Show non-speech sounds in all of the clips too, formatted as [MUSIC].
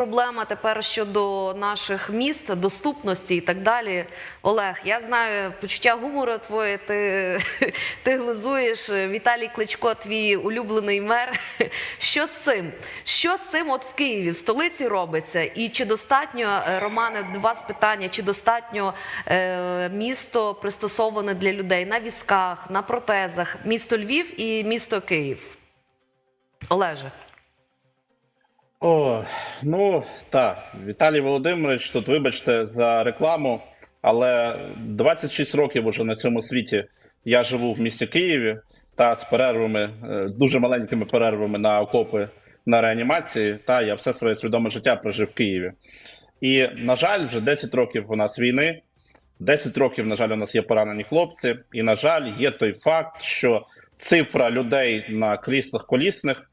Проблема тепер щодо наших міст, доступності і так далі. Олег, я знаю почуття гумору твоє. Ти, [LAUGHS] ти глузуєш. Віталій Кличко, твій улюблений мер. [LAUGHS] Що з цим? Що з цим от в Києві, в столиці робиться? І чи достатньо, е, Романе, до вас питання, чи достатньо е, місто пристосоване для людей на візках, на протезах? Місто Львів і місто Київ? Олеже. О, ну так, Віталій Володимирович, тут вибачте за рекламу, але 26 років уже на цьому світі я живу в місті Києві та з перервами, е, дуже маленькими перервами на окопи на реанімації. Та я все своє свідоме життя прожив в Києві. І, на жаль, вже 10 років у нас війни, 10 років, на жаль, у нас є поранені хлопці, і, на жаль, є той факт, що цифра людей на кріслах колісних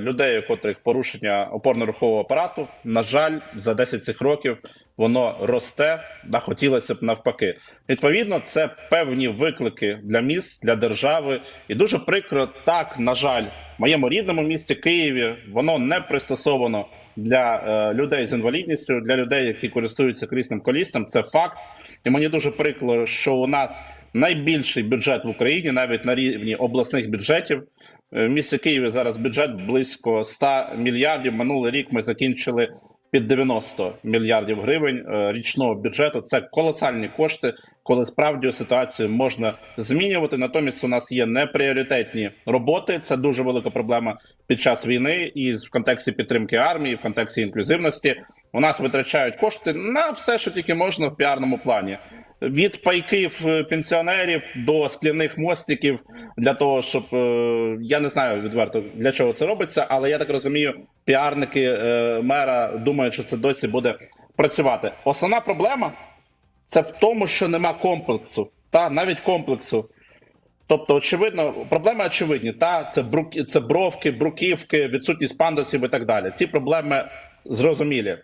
людей, у котрих порушення опорно-рухового апарату, на жаль, за 10 цих років воно росте, а хотілося б навпаки. Відповідно, це певні виклики для міст, для держави, і дуже прикро, так на жаль, в моєму рідному місті Києві воно не пристосовано для е, людей з інвалідністю, для людей, які користуються крісним колісним. Це факт. І мені дуже прикро, що у нас найбільший бюджет в Україні, навіть на рівні обласних бюджетів. Е, В місті Києві зараз бюджет близько 100 мільярдів. Минулий рік ми закінчили під 90 мільярдів гривень е, річного бюджету. Це колосальні кошти, коли справді ситуацію можна змінювати. Натомість у нас є непріоритетні роботи. Це дуже велика проблема під час війни, і в контексті підтримки армії, в контексті інклюзивності. У нас витрачають кошти на все, що тільки можна в піарному плані. Від пайків е, пенсіонерів до скляних мостиків для того, щоб е, я не знаю відверто для чого це робиться, але я так розумію, піарники е, мера думають, що це досі буде працювати. Основна проблема це в тому, що нема комплексу, та навіть комплексу. Тобто, очевидно, проблеми очевидні. Та це бруки, це бровки, бруківки, відсутність пандусів і так далі. Ці проблеми зрозумілі.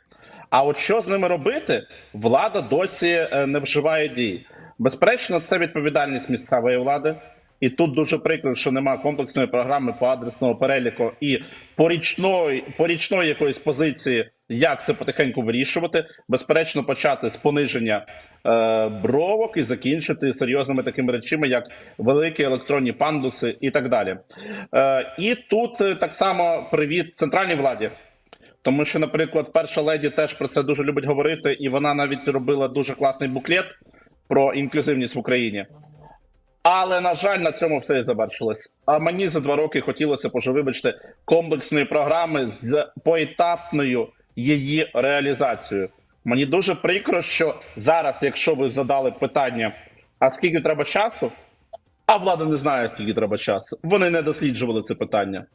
А от що з ними робити, влада досі е, не вживає дій. Безперечно, це відповідальність місцевої влади. І тут дуже прикро, що немає комплексної програми по адресному переліку і порічної, порічної якоїсь позиції, як це потихеньку вирішувати. Безперечно, почати з пониження е, бровок і закінчити серйозними такими речами, як великі електронні пандуси і так далі. Е, і тут е, так само привіт центральній владі. Тому що, наприклад, перша леді теж про це дуже любить говорити, і вона навіть робила дуже класний буклет про інклюзивність в Україні. Але на жаль, на цьому все і завершилось. А мені за два роки хотілося б вибачте, комплексної програми з поетапною її реалізацією. Мені дуже прикро, що зараз, якщо ви задали питання, а скільки треба часу, а влада не знає, скільки треба часу. Вони не досліджували це питання.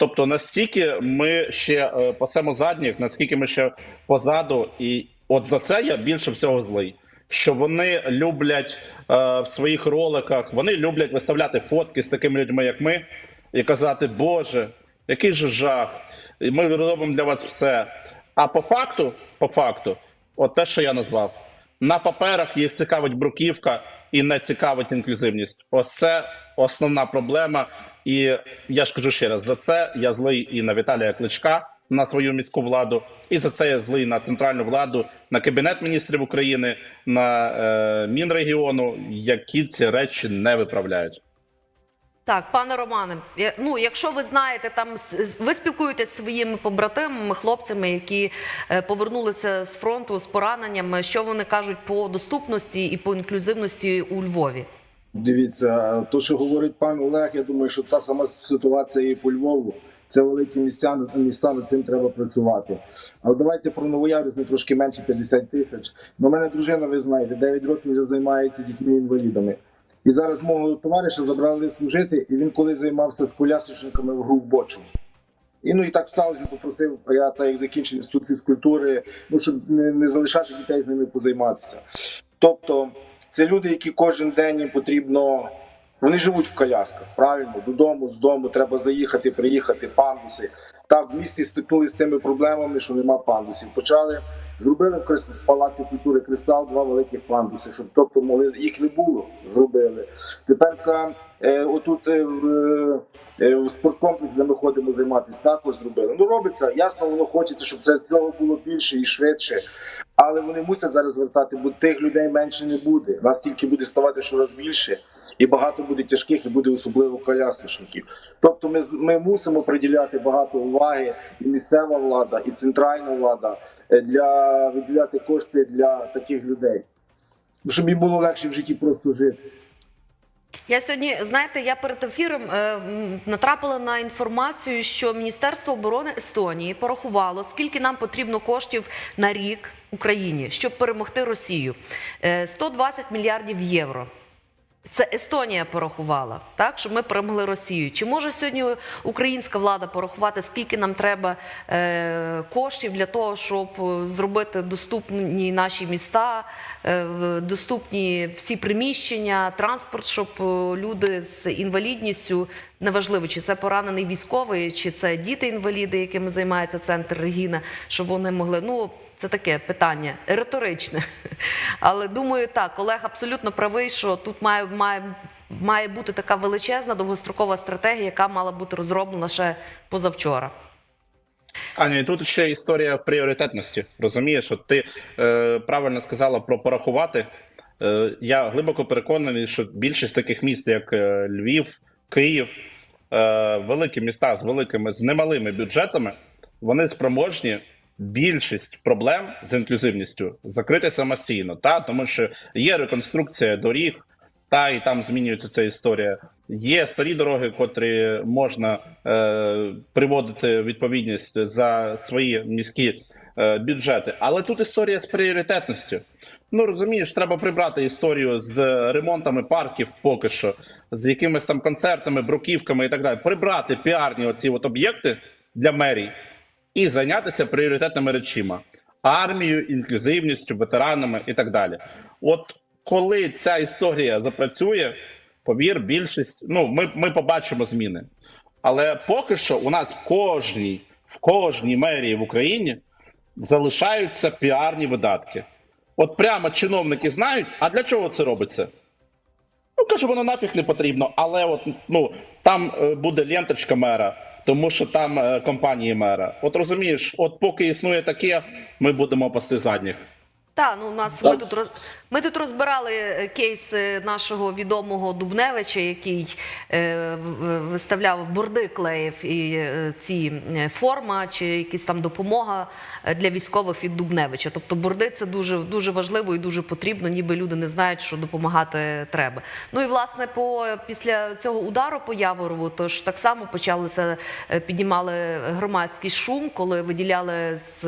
Тобто, настільки ми ще е, пасемо задніх, наскільки ми ще позаду, і от за це я більше всього злий. Що вони люблять е, в своїх роликах, вони люблять виставляти фотки з такими людьми, як ми, і казати, Боже, який же жах, і ми робимо для вас все. А по факту, по факту, от те, що я назвав, на паперах їх цікавить бруківка і не цікавить інклюзивність. Ось це основна проблема. І я ж кажу ще раз: за це я злий і на Віталія Кличка, на свою міську владу, і за це я злий на центральну владу, на кабінет міністрів України, на е, Мінрегіону, які ці речі не виправляють. Так, пане Романе, ну якщо ви знаєте, там ви спілкуєтесь своїми побратимами, хлопцями, які е, повернулися з фронту з пораненнями, що вони кажуть по доступності і по інклюзивності у Львові? Дивіться, то, що говорить пан Олег, я думаю, що та сама ситуація і по Львову. Це великі місця, міста над цим треба працювати. Але давайте про Новояврівськ, не трошки менше 50 тисяч. У мене дружина, ви знаєте, 9 років вже займається дітьми-інвалідами. І зараз мого товариша забрали служити, і він коли займався з колясочниками в гру в бочу. І ну і так сталося, попросив, я так як закінчив інститут фізкультури, ну щоб не, не залишати дітей з ними позайматися. Тобто, це люди, які кожен день їм потрібно. Вони живуть в колясках, правильно, додому, з дому треба заїхати, приїхати, пандуси. Так, в місті стикнулися з тими проблемами, що нема пандусів. Почали зробили в палаці культури Кристал два великих пандуси, щоб тобто могли їх не було. Зробили. Тепер е, отут е, е, в спорткомплекс, де ми ходимо займатися, також зробили. Ну робиться, ясно, воно хочеться, щоб це цього було більше і швидше. Але вони мусять зараз звертати, бо тих людей менше не буде. Нас тільки буде ставати щораз більше, і багато буде тяжких, і буде особливо колясочників. Тобто, ми ми мусимо приділяти багато уваги, і місцева влада, і центральна влада е, для виділяти кошти для таких людей, щоб їм було легше в житті просто жити. Я сьогодні, знаєте, я перед ефіром е, натрапила на інформацію, що Міністерство оборони Естонії порахувало, скільки нам потрібно коштів на рік Україні, щоб перемогти Росію. Е, 120 мільярдів євро. Це Естонія порахувала, так щоб ми перемогли Росію. Чи може сьогодні українська влада порахувати, скільки нам треба е, коштів для того, щоб е, зробити доступні наші міста, е, доступні всі приміщення, транспорт, щоб е, люди з інвалідністю, неважливо, чи це поранений військовий, чи це діти-інваліди, якими займається центр Регіна, щоб вони могли. Ну це таке питання риторичне. [LAUGHS] Але думаю, так, Олег абсолютно правий, що тут має, має, має бути така величезна довгострокова стратегія, яка мала бути розроблена ще позавчора. Аня, і тут ще історія пріоритетності. Розумієш, от ти е, правильно сказала про порахувати. Е, я глибоко переконаний, що більшість таких міст, як е, Львів, Київ, е, великі міста з великими з немалими бюджетами, вони спроможні більшість проблем з інклюзивністю закрити самостійно. Та тому що є реконструкція доріг, та і там змінюється ця історія. Є старі дороги, котрі можна е, приводити відповідність за свої міські бюджети. Але тут історія з пріоритетністю. Ну розумієш, треба прибрати історію з ремонтами парків поки що, з якимись там концертами, бруківками і так далі. Прибрати піарні оці от об'єкти для мерій і зайнятися пріоритетними речима: армією, інклюзивністю, ветеранами і так далі. От коли ця історія запрацює, повір, більшість, ну ми, ми побачимо зміни. Але поки що у нас в кожній, в кожній мерії в Україні залишаються піарні видатки. От прямо чиновники знають, а для чого це робиться? Ну, кажу, воно нафіг не потрібно, але от ну там е, буде ленточка мера, тому що там е, компанії мера. От розумієш, от поки існує таке, ми будемо пасти задніх. Так, ну у нас ми тут роз ми тут розбирали е, кейс нашого відомого Дубневича, який е, виставляв борди клеїв і е, ці форма чи якась там допомога для військових від Дубневича. Тобто борди це дуже дуже важливо і дуже потрібно, ніби люди не знають, що допомагати треба. Ну і власне, по після цього удару по Яворову, тож так само почалися піднімали громадський шум, коли виділяли з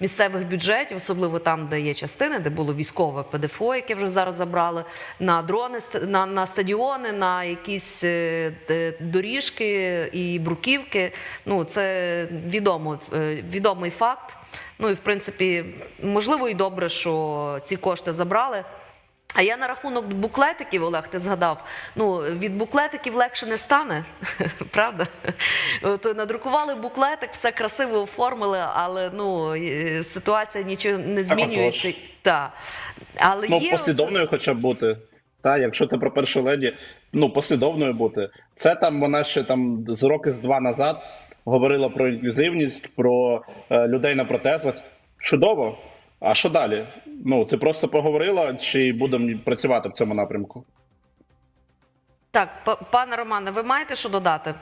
місцевих бюджетів, особливо там, де є частини, де було військове ПДФО, яке вже зараз забрали, на дрони, на, на стадіони, на якісь е, доріжки і бруківки. Ну це відомо, е, відомий факт. Ну і в принципі, можливо, і добре, що ці кошти забрали. А я на рахунок буклетиків, Олег, ти згадав. Ну від буклетиків легше не стане, [LAUGHS] правда? От надрукували буклетик, все красиво оформили, але ну ситуація нічого не змінюється. отож. Та. Але Ну, є от- послідовною хоча б бути. Та, якщо це про першу леді, ну послідовною бути. Це там вона ще там з роки з два назад говорила про інклюзивність, про е, людей на протезах. Чудово. А що далі? Ну, ти просто поговорила, чи будемо працювати в цьому напрямку? так, пане Романе, ви маєте що додати?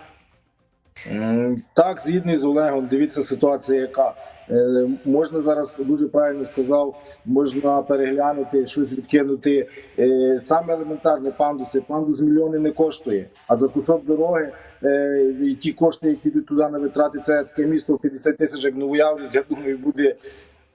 Так, згідний з Олегом, дивіться ситуація, яка Е, можна зараз дуже правильно сказав, можна переглянути щось відкинути. Е, Саме елементарне пандуси. Пандус мільйони не коштує. А за кусок дороги е, і ті кошти, які йдуть туди на витрати, це таке місто в 50 тисяч, як Новоявлість, я думаю, буде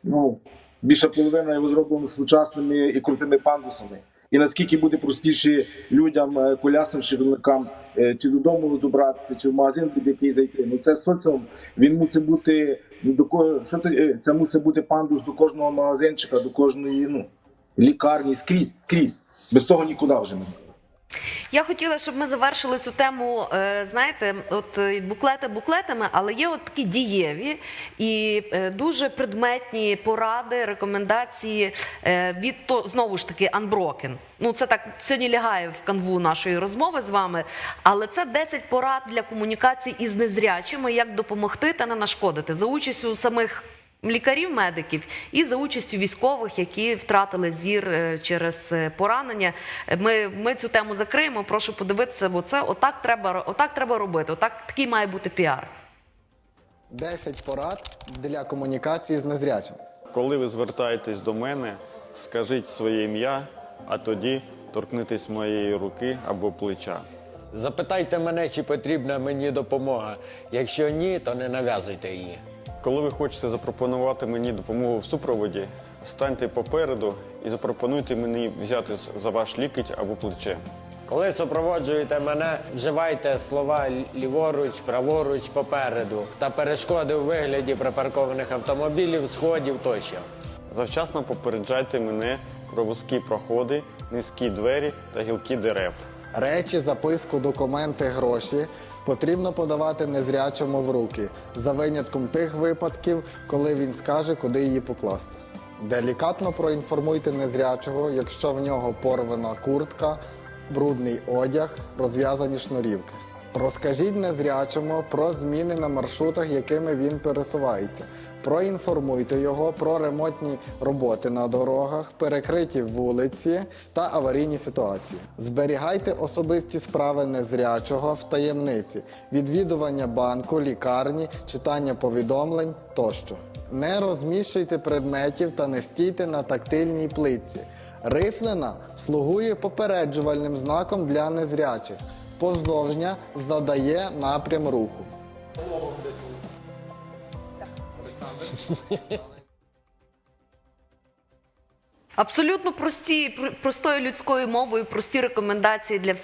ну, більша половина його зроблено сучасними і крутими пандусами. І наскільки буде простіше людям, колясним колясникам, е, чи додому добратися, чи в магазин під який зайти. Ну це соціум. Він мусить бути до кого що ти, е, це мусить бути пандус до кожного магазинчика, до кожної ну, лікарні, скрізь, скрізь. Без того нікуди вже не. Я хотіла, щоб ми завершили цю тему. е, Знаєте, от е, буклети буклетами, але є от такі дієві і е, дуже предметні поради, рекомендації від то знову ж таки Unbroken. Ну це так сьогодні лягає в канву нашої розмови з вами. Але це 10 порад для комунікації із незрячими, як допомогти та не нашкодити за участю самих лікарів, медиків і за участю військових, які втратили зір е, через е, поранення. Ми, ми цю тему закриємо. Прошу подивитися, бо це отак треба, отак треба робити. Отак такий має бути піар. 10 порад для комунікації з незрячим. Коли ви звертаєтесь до мене, скажіть своє ім'я, а тоді торкнитесь моєї руки або плеча. Запитайте мене, чи потрібна мені допомога. Якщо ні, то не нав'язуйте її. Коли ви хочете запропонувати мені допомогу в супроводі, станьте попереду і запропонуйте мені взяти за ваш лікоть або плече. Коли супроводжуєте мене, вживайте слова ліворуч, праворуч, попереду та перешкоди у вигляді припаркованих автомобілів, сходів тощо. Завчасно попереджайте мене про вузькі проходи, низькі двері та гілки дерев. Речі, записку, документи, гроші потрібно подавати незрячому в руки, за винятком тих випадків, коли він скаже, куди її покласти. Делікатно проінформуйте незрячого, якщо в нього порвана куртка, брудний одяг, розв'язані шнурівки. Розкажіть незрячому про зміни на маршрутах, якими він пересувається. Проінформуйте його про ремонтні роботи на дорогах, перекриті вулиці та аварійні ситуації. Зберігайте особисті справи незрячого в таємниці, відвідування банку, лікарні, читання повідомлень тощо. Не розміщуйте предметів та не стійте на тактильній плитці. Рифлена слугує попереджувальним знаком для незрячих. Повздовжня задає напрям руху. Абсолютно прості, простою людською мовою, прості рекомендації для всіх